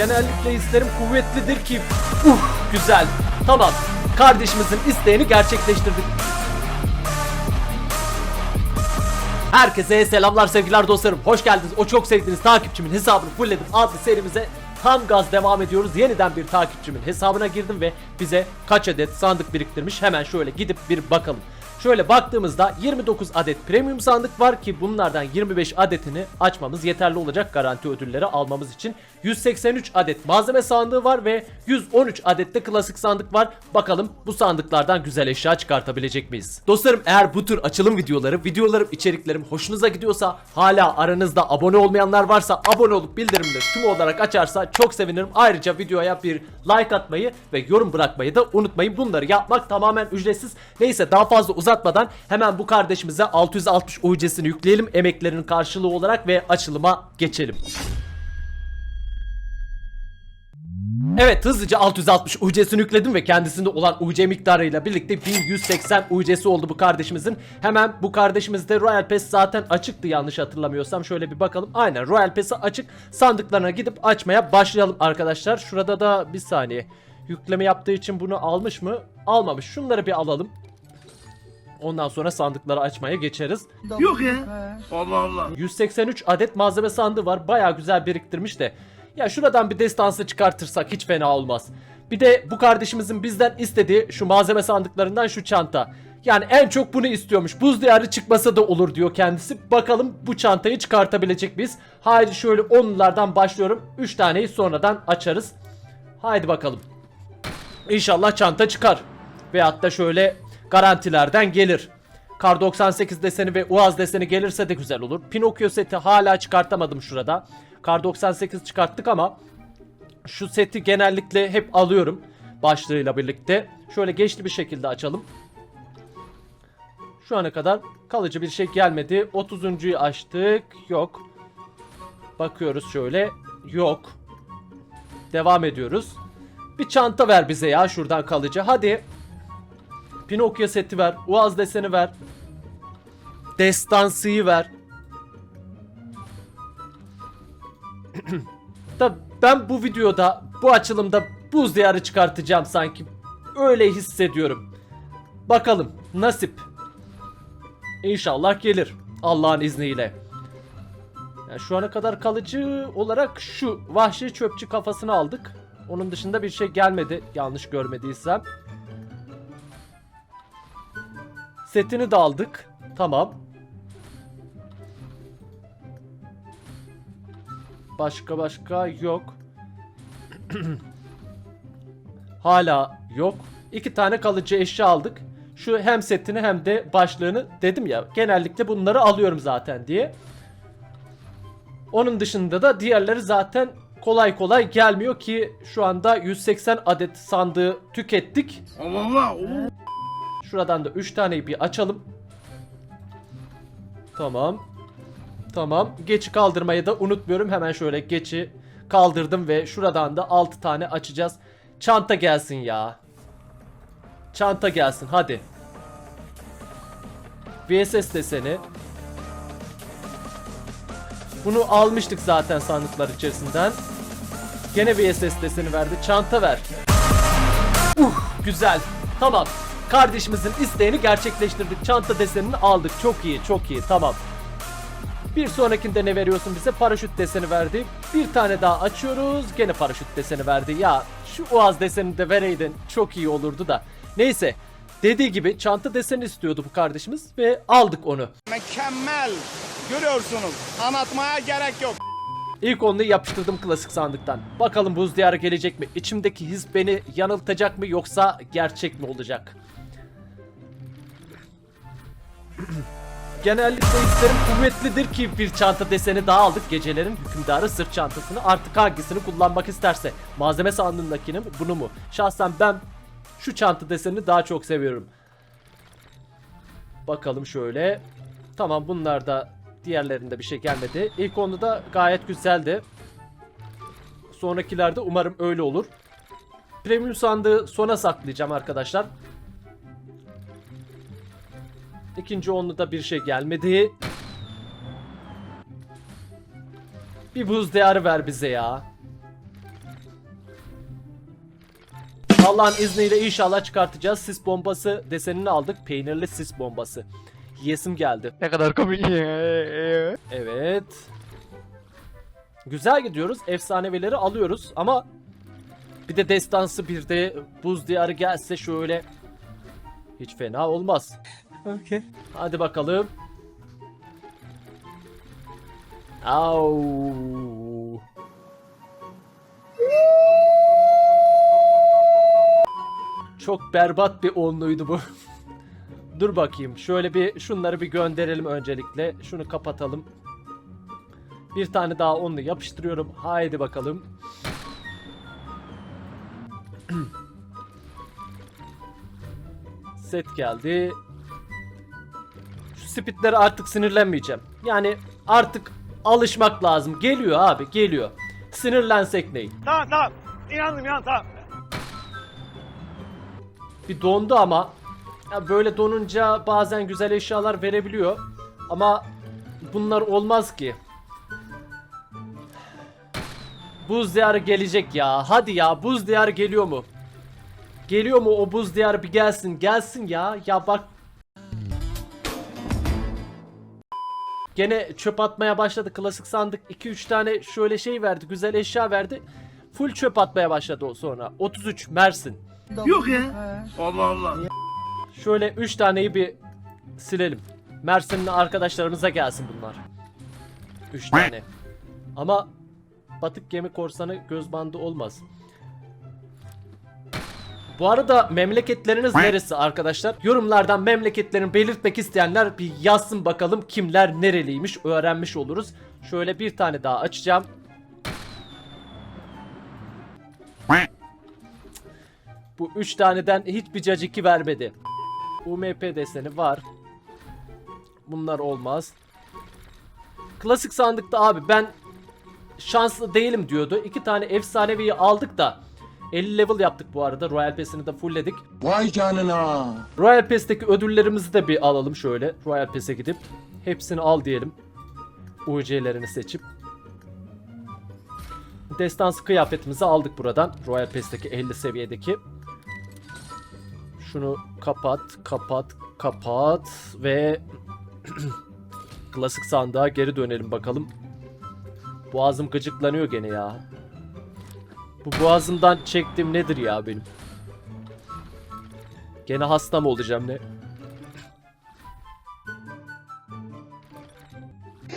Genellikle hislerim kuvvetlidir ki. Uh güzel. Tamam. Kardeşimizin isteğini gerçekleştirdik. Herkese selamlar sevgiler dostlarım. Hoş geldiniz. O çok sevdiğiniz takipçimin hesabını fullledim adlı serimize tam gaz devam ediyoruz. Yeniden bir takipçimin hesabına girdim ve bize kaç adet sandık biriktirmiş. Hemen şöyle gidip bir bakalım. Şöyle baktığımızda 29 adet premium sandık var ki bunlardan 25 adetini açmamız yeterli olacak garanti ödülleri almamız için. 183 adet malzeme sandığı var ve 113 adet de klasik sandık var. Bakalım bu sandıklardan güzel eşya çıkartabilecek miyiz? Dostlarım eğer bu tür açılım videoları, videolarım, içeriklerim hoşunuza gidiyorsa hala aranızda abone olmayanlar varsa abone olup bildirimleri tüm olarak açarsa çok sevinirim. Ayrıca videoya bir like atmayı ve yorum bırakmayı da unutmayın. Bunları yapmak tamamen ücretsiz. Neyse daha fazla uzatmadan hemen bu kardeşimize 660 UC'sini yükleyelim emeklerinin karşılığı olarak ve açılıma geçelim. Evet hızlıca 660 UC'sini yükledim ve kendisinde olan UC miktarıyla birlikte 1180 UC'si oldu bu kardeşimizin. Hemen bu kardeşimizde Royal Pass zaten açıktı yanlış hatırlamıyorsam. Şöyle bir bakalım. Aynen Royal Pass'i açık. Sandıklarına gidip açmaya başlayalım arkadaşlar. Şurada da bir saniye. Yükleme yaptığı için bunu almış mı? Almamış. Şunları bir alalım. Ondan sonra sandıkları açmaya geçeriz. Yok ya. Allah Allah. 183 adet malzeme sandığı var. Baya güzel biriktirmiş de. Ya şuradan bir destansı çıkartırsak hiç fena olmaz. Bir de bu kardeşimizin bizden istediği şu malzeme sandıklarından şu çanta. Yani en çok bunu istiyormuş. Buz diyarı çıkmasa da olur diyor kendisi. Bakalım bu çantayı çıkartabilecek miyiz? Haydi şöyle onlardan başlıyorum. 3 taneyi sonradan açarız. Haydi bakalım. İnşallah çanta çıkar. Veyahut da şöyle garantilerden gelir. Kar 98 deseni ve Uaz deseni gelirse de güzel olur. Pinokyo seti hala çıkartamadım şurada. Kar 98 çıkarttık ama şu seti genellikle hep alıyorum başlığıyla birlikte. Şöyle geçli bir şekilde açalım. Şu ana kadar kalıcı bir şey gelmedi. 30'uncuyu açtık. Yok. Bakıyoruz şöyle. Yok. Devam ediyoruz. Bir çanta ver bize ya şuradan kalıcı. Hadi. Pinokyo seti ver. Uaz deseni ver. Destansıyı ver. da ben bu videoda bu açılımda buz diyarı çıkartacağım sanki. Öyle hissediyorum. Bakalım nasip. İnşallah gelir Allah'ın izniyle. Yani şu ana kadar kalıcı olarak şu vahşi çöpçü kafasını aldık. Onun dışında bir şey gelmedi yanlış görmediysem. Setini de aldık. Tamam. Başka başka yok. Hala yok. İki tane kalıcı eşya aldık. Şu hem setini hem de başlığını dedim ya. Genellikle bunları alıyorum zaten diye. Onun dışında da diğerleri zaten kolay kolay gelmiyor ki şu anda 180 adet sandığı tükettik. Allah Allah. Şuradan da 3 taneyi bir açalım. Tamam. Tamam. Geçi kaldırmayı da unutmuyorum. Hemen şöyle geçi kaldırdım ve şuradan da 6 tane açacağız. Çanta gelsin ya. Çanta gelsin hadi. VSS deseni. Bunu almıştık zaten sandıklar içerisinden. Gene VSS deseni verdi. Çanta ver. Uh güzel. Tamam. Kardeşimizin isteğini gerçekleştirdik. Çanta desenini aldık. Çok iyi, çok iyi. Tamam. Bir sonrakinde ne veriyorsun bize? Paraşüt deseni verdi. Bir tane daha açıyoruz. Gene paraşüt deseni verdi. Ya şu Uaz desenini de vereydin çok iyi olurdu da. Neyse. Dediği gibi çanta deseni istiyordu bu kardeşimiz ve aldık onu. Mükemmel. Görüyorsunuz. Anlatmaya gerek yok. İlk onu yapıştırdım klasik sandıktan. Bakalım buz diyarı gelecek mi? İçimdeki his beni yanıltacak mı yoksa gerçek mi olacak? Genellikle hislerim kuvvetlidir ki bir çanta deseni daha aldık. Gecelerin hükümdarı sırt çantasını artık hangisini kullanmak isterse. Malzeme sandığındakini mi bunu mu? Şahsen ben şu çanta desenini daha çok seviyorum. Bakalım şöyle. Tamam bunlar da diğerlerinde bir şey gelmedi. İlk onda da gayet güzeldi. Sonrakilerde umarım öyle olur. Premium sandığı sona saklayacağım arkadaşlar. İkinci onlu da bir şey gelmedi. Bir buz diyarı ver bize ya. Allah'ın izniyle inşallah çıkartacağız. Sis bombası desenini aldık. Peynirli sis bombası. Yesim geldi. Ne kadar komik. Evet. Güzel gidiyoruz. Efsanevileri alıyoruz ama bir de destansı bir de buz diyarı gelse şöyle hiç fena olmaz. Okay. Hadi bakalım. Au. Çok berbat bir onluydu bu. Dur bakayım. Şöyle bir şunları bir gönderelim öncelikle. Şunu kapatalım. Bir tane daha onlu yapıştırıyorum. Haydi bakalım. Set geldi. Şu spitlere artık sinirlenmeyeceğim. Yani artık alışmak lazım. Geliyor abi geliyor. Sinirlensek ney? Tamam tamam. İnandım ya tamam. Bir dondu ama ya böyle donunca bazen güzel eşyalar verebiliyor. Ama bunlar olmaz ki. Buz diyarı gelecek ya. Hadi ya buz diyarı geliyor mu? Geliyor mu o buz diyarı bir gelsin. Gelsin ya. Ya bak. Gene çöp atmaya başladı. Klasik sandık 2-3 tane şöyle şey verdi. Güzel eşya verdi. Full çöp atmaya başladı o sonra. 33 Mersin. Yok ya. Allah Allah. Şöyle 3 taneyi bir silelim. Mersinli arkadaşlarımıza gelsin bunlar. 3 tane. Ama batık gemi korsanı göz bandı olmaz. Bu arada memleketleriniz neresi arkadaşlar? Yorumlardan memleketlerini belirtmek isteyenler bir yazsın bakalım kimler nereliymiş öğrenmiş oluruz. Şöyle bir tane daha açacağım. Bu 3 taneden hiçbir caciki vermedi. UMP deseni var. Bunlar olmaz. Klasik sandıkta abi ben şanslı değilim diyordu. İki tane efsaneviyi aldık da 50 level yaptık bu arada. Royal Pass'ini de fullledik. Vay canına. Royal Pass'teki ödüllerimizi de bir alalım şöyle. Royal Pass'e gidip hepsini al diyelim. UC'lerini seçip. Destansı kıyafetimizi aldık buradan. Royal Pass'teki 50 seviyedeki. Şunu kapat, kapat, kapat ve klasik sandığa geri dönelim bakalım. Boğazım gıcıklanıyor gene ya. Bu boğazımdan çektiğim nedir ya benim? Gene hasta mı olacağım ne?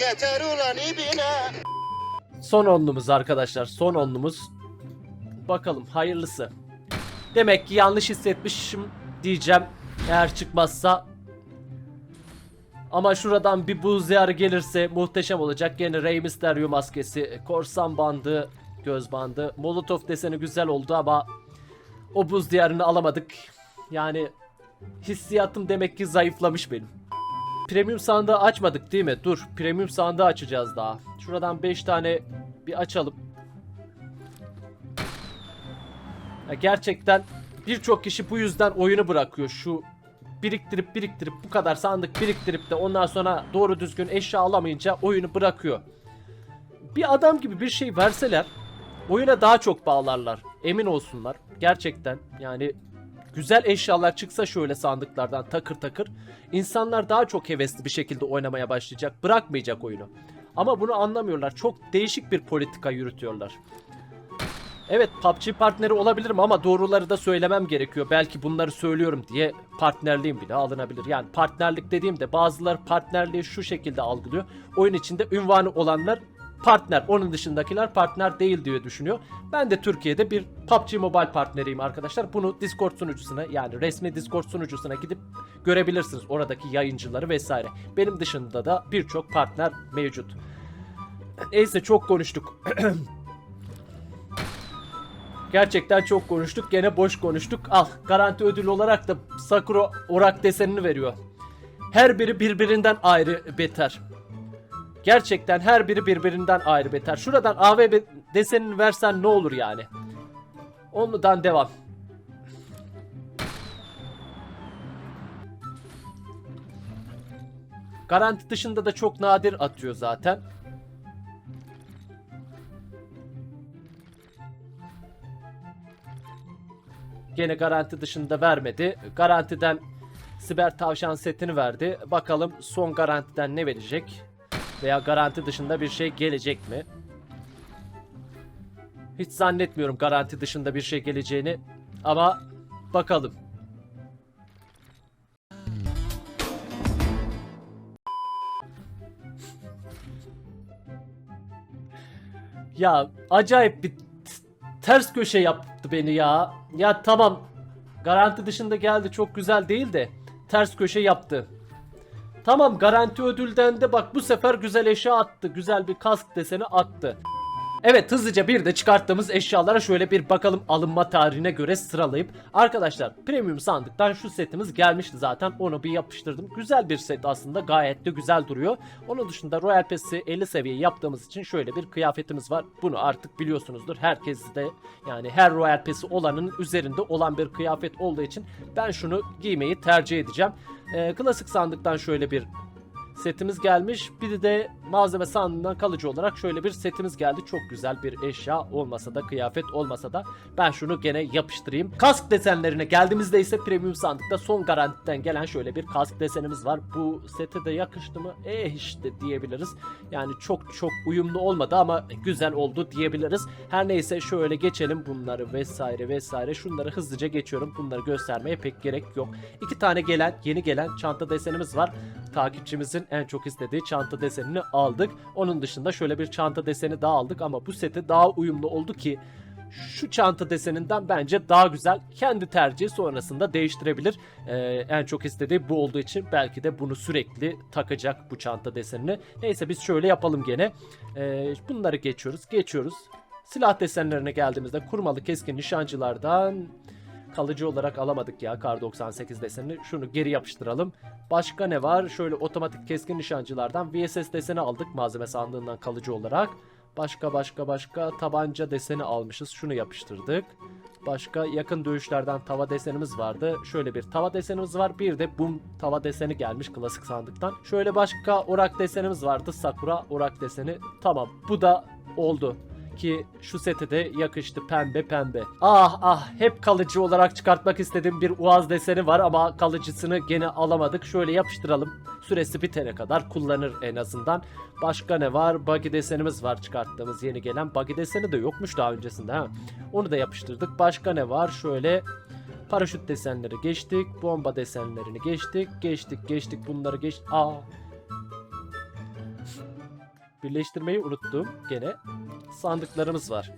Yeter ulan ibine. Son onlumuz arkadaşlar. Son onlumuz. Bakalım hayırlısı. Demek ki yanlış hissetmişim diyeceğim. Eğer çıkmazsa. Ama şuradan bir buz diyarı gelirse muhteşem olacak. Gene Rey Mysterio maskesi, korsan bandı, göz bandı. Molotov deseni güzel oldu ama o buz diyarını alamadık. Yani hissiyatım demek ki zayıflamış benim. Premium sandığı açmadık değil mi? Dur. Premium sandığı açacağız daha. Şuradan 5 tane bir açalım. Ya gerçekten birçok kişi bu yüzden oyunu bırakıyor. Şu biriktirip biriktirip bu kadar sandık biriktirip de ondan sonra doğru düzgün eşya alamayınca oyunu bırakıyor. Bir adam gibi bir şey verseler oyuna daha çok bağlarlar. Emin olsunlar. Gerçekten yani güzel eşyalar çıksa şöyle sandıklardan takır takır insanlar daha çok hevesli bir şekilde oynamaya başlayacak. Bırakmayacak oyunu. Ama bunu anlamıyorlar. Çok değişik bir politika yürütüyorlar. Evet PUBG partneri olabilirim ama doğruları da söylemem gerekiyor. Belki bunları söylüyorum diye partnerliğim bile alınabilir. Yani partnerlik dediğimde bazıları partnerliği şu şekilde algılıyor. Oyun içinde ünvanı olanlar partner. Onun dışındakiler partner değil diye düşünüyor. Ben de Türkiye'de bir PUBG Mobile partneriyim arkadaşlar. Bunu Discord sunucusuna yani resmi Discord sunucusuna gidip görebilirsiniz. Oradaki yayıncıları vesaire. Benim dışında da birçok partner mevcut. Neyse çok konuştuk. Gerçekten çok konuştuk. Gene boş konuştuk. Al garanti ödül olarak da Sakura orak desenini veriyor. Her biri birbirinden ayrı beter. Gerçekten her biri birbirinden ayrı beter. Şuradan AV desenini versen ne olur yani? Ondan devam. Garanti dışında da çok nadir atıyor zaten. Gene garanti dışında vermedi. Garantiden siber tavşan setini verdi. Bakalım son garantiden ne verecek? Veya garanti dışında bir şey gelecek mi? Hiç zannetmiyorum garanti dışında bir şey geleceğini. Ama bakalım. Ya acayip bir ters köşe yaptı beni ya. Ya tamam garanti dışında geldi çok güzel değil de ters köşe yaptı. Tamam garanti ödülden de bak bu sefer güzel eşya attı. Güzel bir kask deseni attı. Evet hızlıca bir de çıkarttığımız eşyalara şöyle bir bakalım alınma tarihine göre sıralayıp. Arkadaşlar premium sandıktan şu setimiz gelmişti zaten onu bir yapıştırdım. Güzel bir set aslında gayet de güzel duruyor. Onun dışında Royal Pass'i 50 seviye yaptığımız için şöyle bir kıyafetimiz var. Bunu artık biliyorsunuzdur. Herkes de yani her Royal Pass'i olanın üzerinde olan bir kıyafet olduğu için ben şunu giymeyi tercih edeceğim. Ee, klasik sandıktan şöyle bir setimiz gelmiş. Bir de malzeme sandığından kalıcı olarak şöyle bir setimiz geldi. Çok güzel bir eşya olmasa da kıyafet olmasa da ben şunu gene yapıştırayım. Kask desenlerine geldiğimizde ise premium sandıkta son garantiden gelen şöyle bir kask desenimiz var. Bu sete de yakıştı mı? Eh işte diyebiliriz. Yani çok çok uyumlu olmadı ama güzel oldu diyebiliriz. Her neyse şöyle geçelim bunları vesaire vesaire. Şunları hızlıca geçiyorum. Bunları göstermeye pek gerek yok. İki tane gelen yeni gelen çanta desenimiz var. Takipçimizin en çok istediği çanta desenini aldık. Onun dışında şöyle bir çanta deseni daha aldık ama bu sete daha uyumlu oldu ki şu çanta deseninden bence daha güzel. Kendi tercihi sonrasında değiştirebilir. Ee, en çok istediği bu olduğu için belki de bunu sürekli takacak bu çanta desenini. Neyse biz şöyle yapalım gene. Ee, bunları geçiyoruz. Geçiyoruz. Silah desenlerine geldiğimizde kurmalı keskin nişancılardan kalıcı olarak alamadık ya Kar 98 desenini. Şunu geri yapıştıralım. Başka ne var? Şöyle otomatik keskin nişancılardan VSS deseni aldık malzeme sandığından kalıcı olarak. Başka başka başka tabanca deseni almışız. Şunu yapıştırdık. Başka yakın dövüşlerden tava desenimiz vardı. Şöyle bir tava desenimiz var. Bir de bum tava deseni gelmiş klasik sandıktan. Şöyle başka orak desenimiz vardı. Sakura orak deseni. Tamam bu da oldu ki şu sete de yakıştı pembe pembe. Ah ah hep kalıcı olarak çıkartmak istediğim bir uaz deseni var ama kalıcısını gene alamadık. Şöyle yapıştıralım. Süresi bitene kadar kullanır en azından. Başka ne var? Buggy desenimiz var çıkarttığımız yeni gelen. Buggy deseni de yokmuş daha öncesinde ha. Onu da yapıştırdık. Başka ne var? Şöyle paraşüt desenleri geçtik. Bomba desenlerini geçtik. Geçtik geçtik bunları geç... Aa Birleştirmeyi unuttum gene. Sandıklarımız var.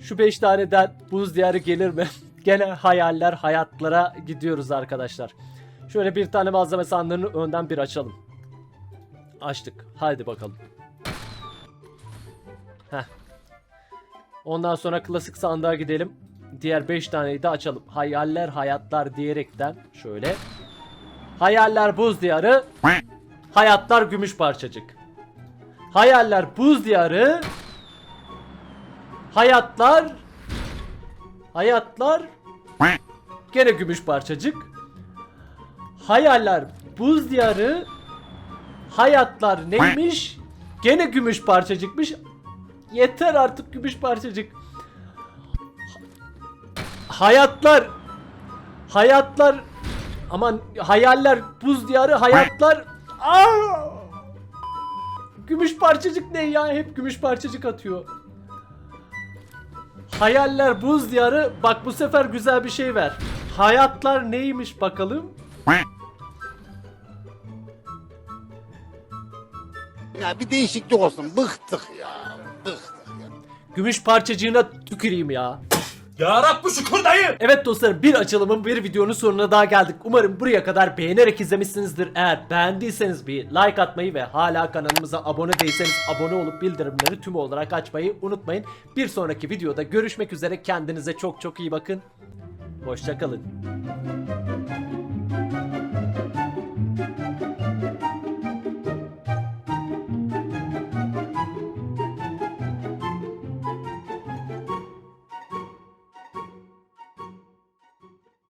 Şu 5 taneden buz diyarı gelir mi? gene hayaller hayatlara gidiyoruz arkadaşlar. Şöyle bir tane malzeme sandığını önden bir açalım. Açtık. Hadi bakalım. Heh. Ondan sonra klasik sandığa gidelim. Diğer 5 taneyi de açalım. Hayaller hayatlar diyerekten şöyle. Hayaller buz diyarı. Hayatlar gümüş parçacık. Hayaller buz diyarı. Hayatlar Hayatlar Gene gümüş parçacık. Hayaller buz diyarı. Hayatlar neymiş? Gene gümüş parçacıkmış. Yeter artık gümüş parçacık. Hayatlar Hayatlar Aman hayaller buz diyarı hayatlar Aa! Gümüş parçacık ne ya? Hep gümüş parçacık atıyor. Hayaller buz diyarı. Bak bu sefer güzel bir şey ver. Hayatlar neymiş bakalım? Ya bir değişiklik olsun. Bıktık ya. Bıktık ya. Gümüş parçacığına tüküreyim ya. Ya Rabbi şükür dayı. Evet dostlarım bir açılımın bir videonun sonuna daha geldik. Umarım buraya kadar beğenerek izlemişsinizdir. Eğer beğendiyseniz bir like atmayı ve hala kanalımıza abone değilseniz abone olup bildirimleri tüm olarak açmayı unutmayın. Bir sonraki videoda görüşmek üzere. Kendinize çok çok iyi bakın. Hoşçakalın.